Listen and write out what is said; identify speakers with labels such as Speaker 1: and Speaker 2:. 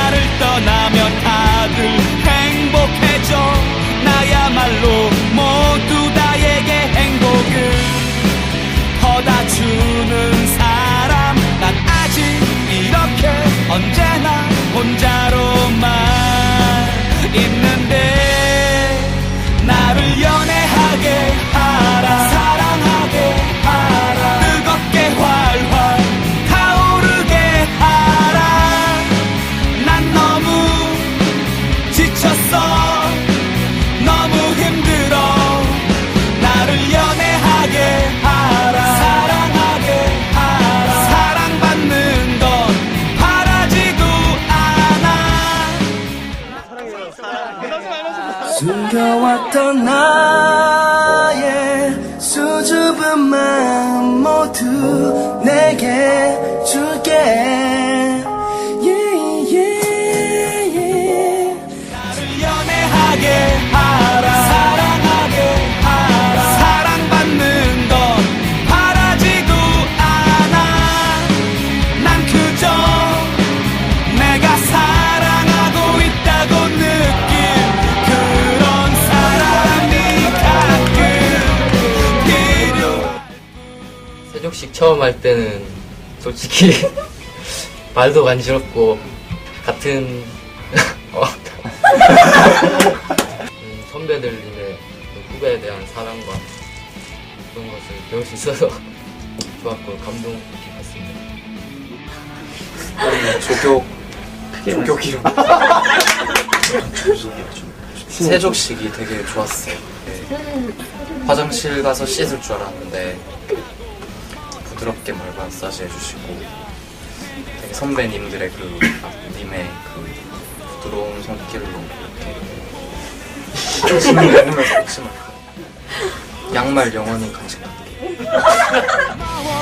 Speaker 1: 나를 떠나면 다들 행복해져. 나야말로
Speaker 2: 숨겨왔던 나의 수줍은 마음 모두 내게 줄게
Speaker 3: 세족식 처음 할 때는 솔직히 말도 간지럽고 같은 어, 음, 선배들의 그 후배에 대한 사랑과 그런 것을 배울 수 있어서 좋았고 감동 깊었습니다.
Speaker 4: 조교 조교 기록 세족식이 되게 좋았어요. 네. 화장실 가서 씻을 줄 알았는데 부드럽게 말 마사지 해주시고 되게 선배님들의 그 님의 그 부드러운 손길로 이렇게 침을 내면서 침을 양말 영원히 간직할게.